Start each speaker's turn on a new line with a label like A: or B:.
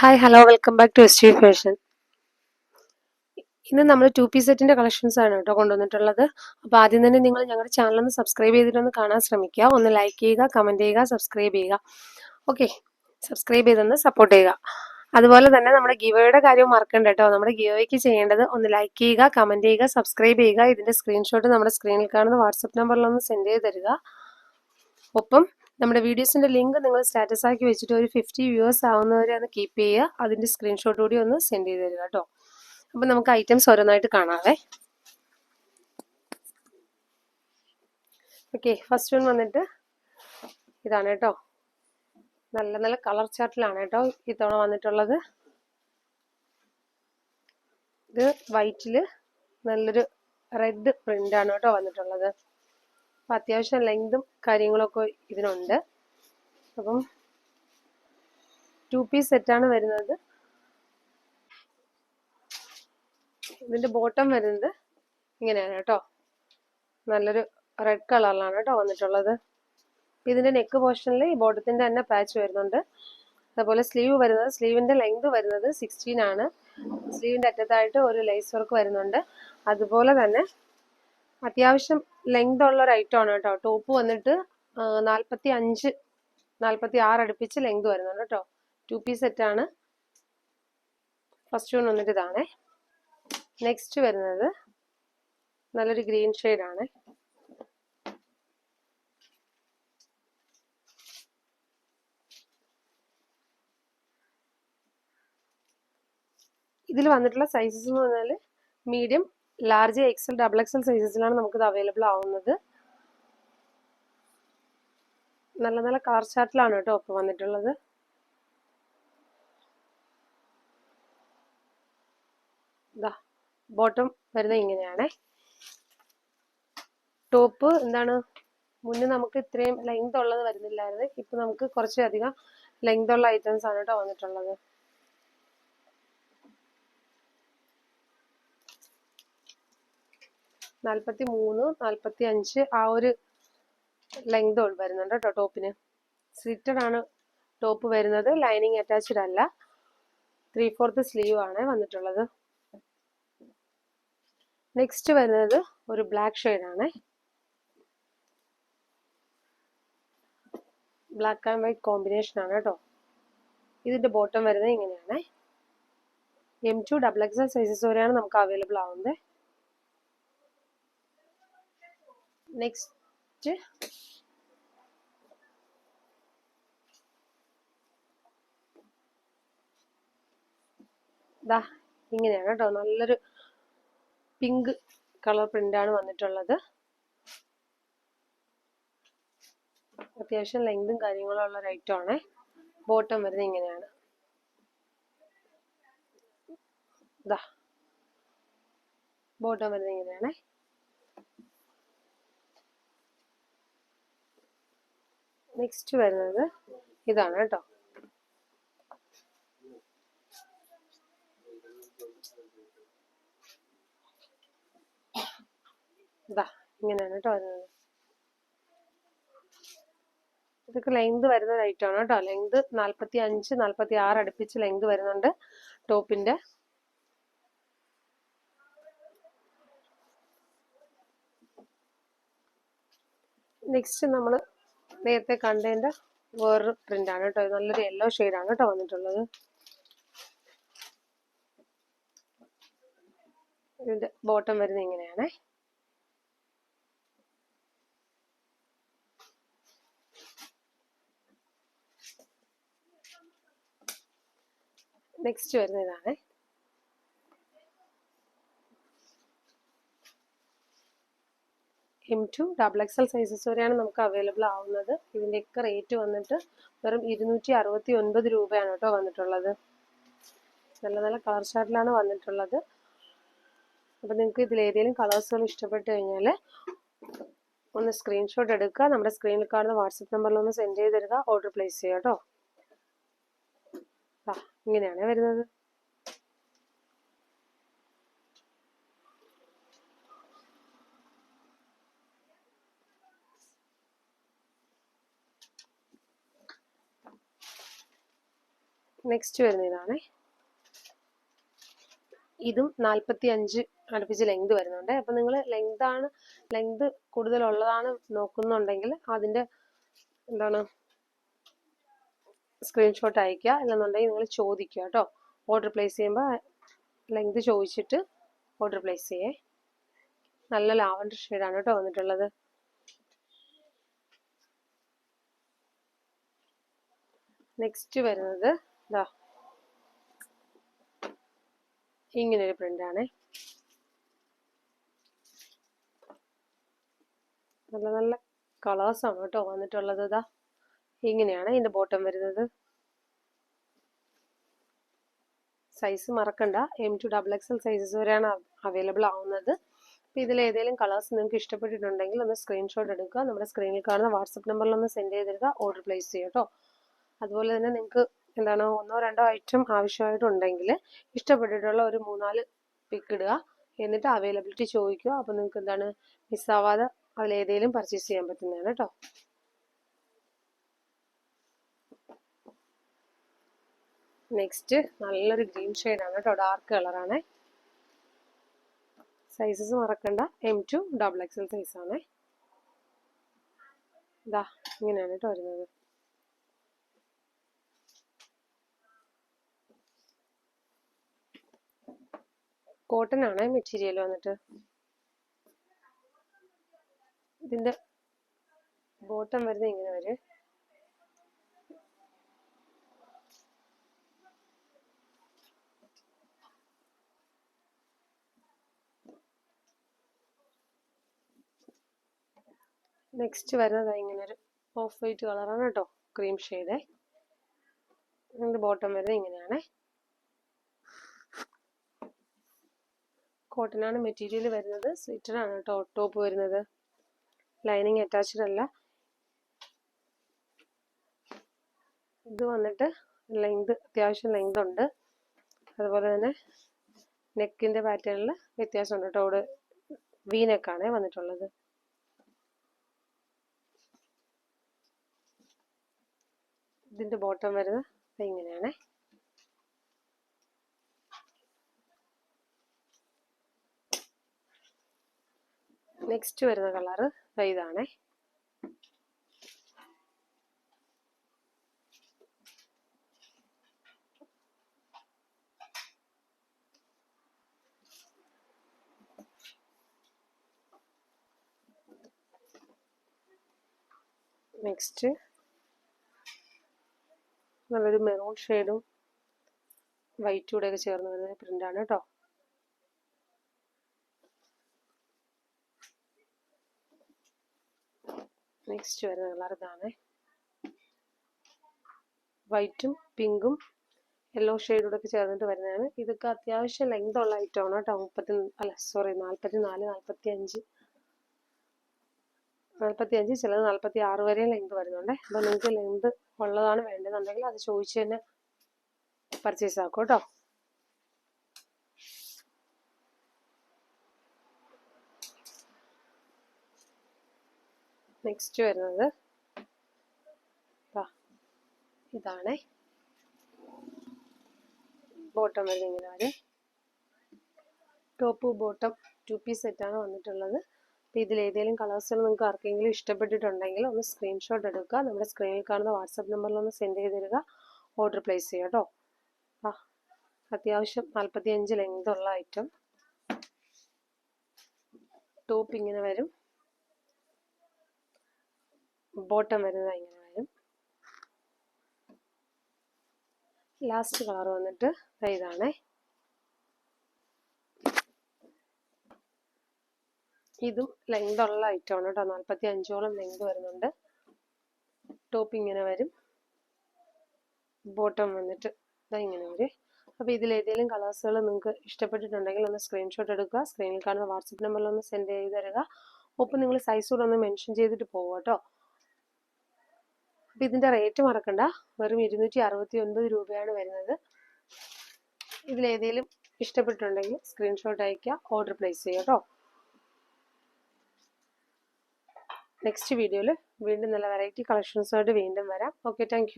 A: Hi hello welcome back to S fashion ഇന്ന് നമ്മൾ to piece സെറ്റിന്റെ കളക്ഷൻസ് ആണ് കേട്ടോ കൊണ്ടുവന്നിട്ടുള്ളത്. അപ്പോൾ ആദ്യം തന്നെ നിങ്ങൾ ഞങ്ങളുടെ ചാനൽ ഒന്ന് സബ്സ്ക്രൈബ് ചെയ്തിട്ടൊന്ന് കാണാൻ ശ്രമിക്കുക. ഒന്ന് ലൈക്ക് ചെയ്യുക കമന്റ് ചെയ്യുക സബ്സ്ക്രൈബ് ചെയ്യുക. ഓക്കെ സബ്സ്ക്രൈബ് ചെയ്തൊന്ന് സപ്പോർട്ട് ചെയ്യുക. അതുപോലെ തന്നെ നമ്മുടെ ഗിവയുടെ കാര്യം മറക്കണ്ട കേട്ടോ. നമ്മുടെ ഗിവയ്ക്ക് ചെയ്യേണ്ടത് ഒന്ന് ലൈക്ക് ചെയ്യുക കമന്റ് ചെയ്യുക സബ്സ്ക്രൈബ് ചെയ്യുക. ഇതിന്റെ സ്ക്രീൻഷോട്ട് നമ്മുടെ സ്ക്രീനിൽ കാണുന്ന വാട്സപ്പ് നമ്പറിലൊന്ന് സെൻഡ് ചെയ്ത് തരിക. ഒപ്പം നമ്മുടെ വീഡിയോസിന്റെ ലിങ്ക് നിങ്ങൾ സ്റ്റാറ്റസ് ആക്കി വെച്ചിട്ട് ഒരു ഫിഫ്റ്റി വ്യൂവേഴ്സ് ആവുന്നവരെ ഒന്ന് കീപ്പ് ചെയ്യുക. അതിന്റെ സ്ക്രീൻഷോട്ട് കൂടി ഒന്ന് സെൻഡ് ചെയ്ത് തരിക കേട്ടോ. അപ്പം നമുക്ക് ഐറ്റംസ് ഓരോന്നായിട്ട് കാണാവേ. ഓക്കെ ഫസ്റ്റ് വൺ വന്നിട്ട് ഇതാണ് കേട്ടോ. നല്ല നല്ല കളർ ചാർട്ടിലാണ് കേട്ടോ ഇത്തവണ വന്നിട്ടുള്ളത്. ഇത് വൈറ്റിൽ നല്ലൊരു റെഡ് പ്രിന്റ് ആണ് കേട്ടോ വന്നിട്ടുള്ളത്. അപ്പം അത്യാവശ്യം ലെങ്തും കാര്യങ്ങളൊക്കെ ഇതിനുണ്ട്. അപ്പം ടു പീസ് സെറ്റാണ് വരുന്നത്. ഇതിന്റെ ബോട്ടം വരുന്നത് ഇങ്ങനെയാണ് കേട്ടോ. നല്ലൊരു റെഡ് കളറിലാണ് കേട്ടോ വന്നിട്ടുള്ളത്. ഇതിന്റെ നെക്ക് പോർഷനിൽ ഈ ബോട്ടത്തിന്റെ തന്നെ പാച്ച് വരുന്നുണ്ട്. അതുപോലെ സ്ലീവ് വരുന്നത് സ്ലീവിന്റെ ലെങ്ത് വരുന്നത് സിക്സ്റ്റീൻ ആണ്. സ്ലീവിന്റെ അറ്റത്തായിട്ട് ഒരു ലേസ് വർക്ക് വരുന്നുണ്ട്. അതുപോലെ തന്നെ അത്യാവശ്യം ലെങ്ത് ഉള്ള ഒരു ഐറ്റം ആണ് കേട്ടോ. ടോപ്പ് വന്നിട്ട് നാൽപ്പത്തി അഞ്ച് നാൽപ്പത്തി ആറ് അടുപ്പിച്ച് ലെങ്ത് വരുന്നുണ്ട് കേട്ടോ. ടു പീസ് സെറ്റ് ആണ്. ഫസ്റ്റ് വൺ വന്നിട്ട് ഇതാണേ. നെക്സ്റ്റ് വരുന്നത് നല്ലൊരു ഗ്രീൻ ആണ്. ഇതിൽ വന്നിട്ടുള്ള സൈസസ് എന്ന് പറഞ്ഞാൽ medium large XL double XL സൈസസിലാണ് നമുക്കിത് അവൈലബിൾ ആവുന്നത്. നല്ല നല്ല കളർ ചാർട്ടിലാണ് കേട്ടോ ഇപ്പോൾ വന്നിട്ടുള്ളത്. ഇതാ ബോട്ടം വരുന്നത് ഇങ്ങനെയാണേ. ടോപ്പ് എന്താണ്? മുന്നേ നമുക്ക് ഇത്രയും ലെങ്ത് ഉള്ളത് വരുന്നില്ലായിരുന്നു. ഇപ്പൊ നമുക്ക് കുറച്ചധികം ലെങ്ത് ഉള്ള ഐറ്റംസ് ആണ് കേട്ടോ വന്നിട്ടുള്ളത്. നാൽപ്പത്തി മൂന്ന് നാൽപ്പത്തി അഞ്ച് ആ ഒരു ലെങ്ത് വരുന്നുണ്ട് കേട്ടോ ടോപ്പിന്. സ്ലിറ്റഡ് ആണ് ടോപ്പ് വരുന്നത്. ലൈനിങ് അറ്റാച്ച്ഡ് അല്ല. ത്രീ ഫോർത്ത് സ്ലീവ് ആണ് വന്നിട്ടുള്ളത്. നെക്സ്റ്റ് വരുന്നത് ഒരു ബ്ലാക്ക് ആണ്. ബ്ലാക്ക് ആൻഡ് വൈറ്റ് കോമ്പിനേഷൻ ആണ് കേട്ടോ. ഇതിന്റെ ബോട്ടം വരുന്നത് ഇങ്ങനെയാണ്. M to double XL sizes വരെയാണ് നമുക്ക് അവൈലബിൾ ആവുന്നത് നെക്സ്റ്റ് ദാ ഇങ്ങനെയാണ് കേട്ടോ. നല്ലൊരു പിങ്ക് കളർ പ്രിന്റാണ് വന്നിട്ടുള്ളത്. അത്യാവശ്യം ലെങ്തും കാര്യങ്ങളും ഉള്ള ഒരു ഐറ്റം ആണ്. ബോട്ടം വരുന്നത് ഇങ്ങനെയാണ്. ബോട്ടം വരുന്നത് ഇങ്ങനെയാണ്. നെക്സ്റ്റ് വരുന്നത് ഇതാണ് കേട്ടോ. ഇതാ ഇങ്ങനെയാണ് കേട്ടോ വരുന്നത്. ഇതൊക്കെ ലെങ്ത് വരുന്ന ആണ് കേട്ടോ. ലെങ്ത് നാൽപ്പത്തി അഞ്ച് നാൽപ്പത്തി ആറ് അടുപ്പിച്ച് ലെങ്ത് വരുന്നുണ്ട് ടോപ്പിന്റെ. നെക്സ്റ്റ് നമ്മൾ നേരത്തെ കണ്ടതിന്റെ വേറൊരു പ്രിന്റ് ആണ് കേട്ടോ. നല്ലൊരു യെല്ലോ ആണ് കേട്ടോ വന്നിട്ടുള്ളത്. ഇതിന്റെ ബോട്ടം വരുന്നത് ഇങ്ങനെയാണേ. നെക്സ്റ്റ് വരുന്ന ഇതാണ്. M to double XL sizes വരെയാണ് നമുക്ക് അവൈലബിൾ ആവുന്നത്. ഇതിന്റെയൊക്കെ റേറ്റ് വന്നിട്ട് വെറും ഇരുന്നൂറ്റി അറുപത്തി ഒൻപത് രൂപയാണ് കേട്ടോ വന്നിട്ടുള്ളത്. നല്ല നല്ല കളർ ഷർട്ടിലാണ് വന്നിട്ടുള്ളത്. അപ്പം നിങ്ങൾക്ക് ഇതിലേതെങ്കിലും കളേഴ്സുകൾ ഇഷ്ടപ്പെട്ട് കഴിഞ്ഞാൽ ഒന്ന് സ്ക്രീൻഷോട്ട് എടുക്കുക. നമ്മുടെ സ്ക്രീനിൽ കാണുന്ന വാട്സപ്പ് നമ്പറിൽ ഒന്ന് സെൻഡ് ചെയ്ത് തരിക ഓർഡർ പ്ലേസ് ചെയ്യുക കേട്ടോ. ഇങ്ങനെയാണ് വരുന്നത്. നെക്സ്റ്റ് വരുന്ന ഇതാണ് ഇതും നാൽപ്പത്തി അഞ്ച് അടുപ്പിച്ച് ലെങ്ത് വരുന്നുണ്ട്. അപ്പം നിങ്ങൾ ലെങ്ത് ആണ് ലെങ്ത് കൂടുതലുള്ളതാണ് നോക്കുന്നുണ്ടെങ്കിൽ അതിന്റെ എന്താണ് സ്ക്രീൻഷോട്ട് അയക്കുക അല്ലെന്നുണ്ടെങ്കിൽ നിങ്ങൾ ചോദിക്കുക കേട്ടോ. ഓർഡർ പ്ലേസ് ചെയ്യുമ്പോൾ ലെങ്ത് ചോദിച്ചിട്ട് ഓർഡർ പ്ലേസ് ചെയ്യേ. നല്ല ലാവൻഡർ ഷെയ്ഡാണ് കേട്ടോ വന്നിട്ടുള്ളത്. നെക്സ്റ്റ് വരുന്നത് ഇതാ ഇങ്ങനൊരു പ്രിന്റാണ് നല്ല നല്ല കളേഴ്സാണ് കേട്ടോ വന്നിട്ടുള്ളത്. ഇതാ ഇങ്ങനെയാണ് ഇതിന്റെ ബോട്ടം വരുന്നത്. സൈസ് മറക്കണ്ട. M to double XL sizes വരെയാണ് അവൈലബിൾ ആവുന്നത്. അപ്പോൾ ഇതിൽ ഏതെങ്കിലും കളേഴ്സ് നിങ്ങൾക്ക് ഇഷ്ടപ്പെട്ടിട്ടുണ്ടെങ്കിൽ ഒന്ന് സ്ക്രീൻഷോട്ട് എടുക്കുക. നമ്മുടെ സ്ക്രീനിൽ കാണുന്ന വാട്സപ്പ് നമ്പറിൽ ഒന്ന് സെൻഡ് ചെയ്തിടുക. ഓർഡർ പ്ലേസ് ചെയ്യുക കേട്ടോ. അതുപോലെ തന്നെ നിങ്ങൾക്ക് എന്താണ് ഒന്നോ രണ്ടോ ഐറ്റം ആവശ്യമായിട്ടുണ്ടെങ്കിൽ ഇഷ്ടപ്പെട്ടിട്ടുള്ള ഒരു മൂന്നാൽ പിക്ക് ഇടുക. എന്നിട്ട് അവൈലബിലിറ്റി ചോദിക്കുക. അപ്പോൾ നിങ്ങൾക്ക് എന്താണ് മിസ്സാവാതെ അതിലേതെങ്കിലും പർച്ചേസ് ചെയ്യാൻ പറ്റുന്നതാണ് കേട്ടോ നെക്സ്റ്റ് നല്ലൊരു ഗ്രീൻ ഷെയ്ഡാണ് കേട്ടോ ഡാർക്ക് കളറാണ് സൈസസ് മറക്കണ്ട. എം ടു ഡബിൾ എക്സൽ സൈസാണ് ഇതാ ഇങ്ങനെയാണ് കേട്ടോ വരുന്നത്. കോട്ടൺ ആണ് മെറ്റീരിയൽ വന്നിട്ട്. ഇതിന്റെ ബോട്ടം വരുന്നത് ഇങ്ങനെ വരും. നെക്സ്റ്റ് വരുന്നത് ഇങ്ങനെ ഒരു ഓഫ് വൈറ്റ് കളറാണ് കേട്ടോ ക്രീം ഷെയ്ഡ് ബോട്ടം വരുന്നത് ഇങ്ങനെയാണ്. കോട്ടൺ ആണ് മെറ്റീരിയൽ വരുന്നത്. സ്ലിറ്റഡ് ആണ് കേട്ടോ ടോപ്പ് വരുന്നത്. ലൈനിങ് അറ്റാച്ച്ഡ് അല്ല. ഇത് വന്നിട്ട് ലെങ്ത് അത്യാവശ്യം ലെങ്ത് ഉണ്ട്. അതുപോലെ തന്നെ നെക്കിന്റെ പാറ്റേണിൽ വ്യത്യാസമുണ്ട് കേട്ടോ. ഇവിടെ വി നെക്കാണ് വന്നിട്ടുള്ളത്. ഇതിന്റെ ബോട്ടം വരുന്നത് ഇങ്ങനെയാണ്. നെക്സ്റ്റ് വരുന്ന കളറ് ഇതാണേ. നെക്സ്റ്റ് നല്ലൊരു മെറൂൺ ഷെയ്ഡും വൈറ്റും കൂടെയൊക്കെ ചേർന്ന് വരുന്ന പ്രിന്റാണ് കേട്ടോ. നെക്സ്റ്റ് വരുന്ന കളർ വൈറ്റും പിങ്കും യെല്ലോ ഷെയ്ഡൂടെ ചേർന്നിട്ട് വരുന്നതാണ്. ഇതൊക്കെ അത്യാവശ്യം ലെങ്ത് ഉള്ള ഐറ്റമാണ് കേട്ടോ. മുപ്പത്തി അല്ല സോറി നാൽപ്പത്തി നാല് നാൽപ്പത്തി അഞ്ച് നാൽപ്പത്തി അഞ്ച് ചിലത് നാൽപ്പത്തി ആറ് വരെ ലെങ്ത് വരുന്നുണ്ട്. അപ്പോൾ നിങ്ങൾക്ക് ലെങ്ത് ഉള്ളതാണ് വേണ്ടതെന്നുണ്ടെങ്കിൽ അത് ചോദിച്ച് തന്നെ പർച്ചേസ് ആക്കും കേട്ടോ. നെക്സ്റ്റ് വരുന്നത്. ഇതാണ്. ബോട്ടം വരുന്നത് ഇങ്ങനെ വരും ടോപ്പ് ബോട്ടം ടു പീസ് സെറ്റാണ് വന്നിട്ടുള്ളത്. അപ്പോൾ ഇതിൽ ഏതെങ്കിലും കളേഴ്സുകൾ നിങ്ങൾക്ക് ആർക്കെങ്കിലും ഇഷ്ടപ്പെട്ടിട്ടുണ്ടെങ്കിൽ ഒന്ന് സ്ക്രീൻഷോട്ട് എടുക്കുക. നമ്മുടെ സ്ക്രീനിൽ കാണുന്ന വാട്സപ്പ് നമ്പറിൽ ഒന്ന് സെൻഡ് ചെയ്ത് തരിക. ഓർഡർ പ്ലേസ് ചെയ്യുക കേട്ടോ. ആ അത്യാവശ്യം നാൽപ്പത്തി അഞ്ച് ലെങ്ത് ഉള്ള ഐറ്റം ടോപ്പ് ഇങ്ങനെ വരും. ബോട്ടം വരുന്നത് ഇങ്ങനെ വരും ലാസ്റ്റ് കളർ വന്നിട്ട് ഇതാണേ. ഇതും ലെങ്ത് ഉള്ള ഐറ്റമാണ് കേട്ടോ. നാൽപ്പത്തി അഞ്ചോളം ലെങ്ത് വരുന്നുണ്ട്. ടോപ്പ് ഇങ്ങനെ വരും. ബോട്ടം വന്നിട്ട് ഇതാ ഇങ്ങനെ വരും. അപ്പോൾ ഇതിൽ ഏതെങ്കിലും കളേഴ്സുകൾ നിങ്ങൾക്ക് ഇഷ്ടപ്പെട്ടിട്ടുണ്ടെങ്കിൽ ഒന്ന് സ്ക്രീൻഷോട്ട് എടുക്കുക. സ്ക്രീനിൽ കാണുന്ന വാട്സപ്പ് നമ്പറിൽ ഒന്ന് സെൻഡ് ചെയ്ത് തരിക. ഒപ്പം നിങ്ങൾ സൈസ് കൂടെ ഒന്ന് മെൻഷൻ ചെയ്തിട്ട് പോവുക കേട്ടോ. അപ്പം ഇതിന്റെ റേറ്റ് മറക്കണ്ട. വെറും ഇരുന്നൂറ്റി അറുപത്തി ഒൻപത് രൂപയാണ് വരുന്നത്. ഇതിലേതെങ്കിലും ഇഷ്ടപ്പെട്ടിട്ടുണ്ടെങ്കിൽ സ്ക്രീൻഷോട്ട് അയക്കുക ഓർഡർ പ്ലേസ് ചെയ്യുക കേട്ടോ നെക്സ്റ്റ് വീഡിയോയിൽ വീണ്ടും നല്ല വെറൈറ്റി കളക്ഷൻസുമായിട്ട് വീണ്ടും വരാം. Okay thank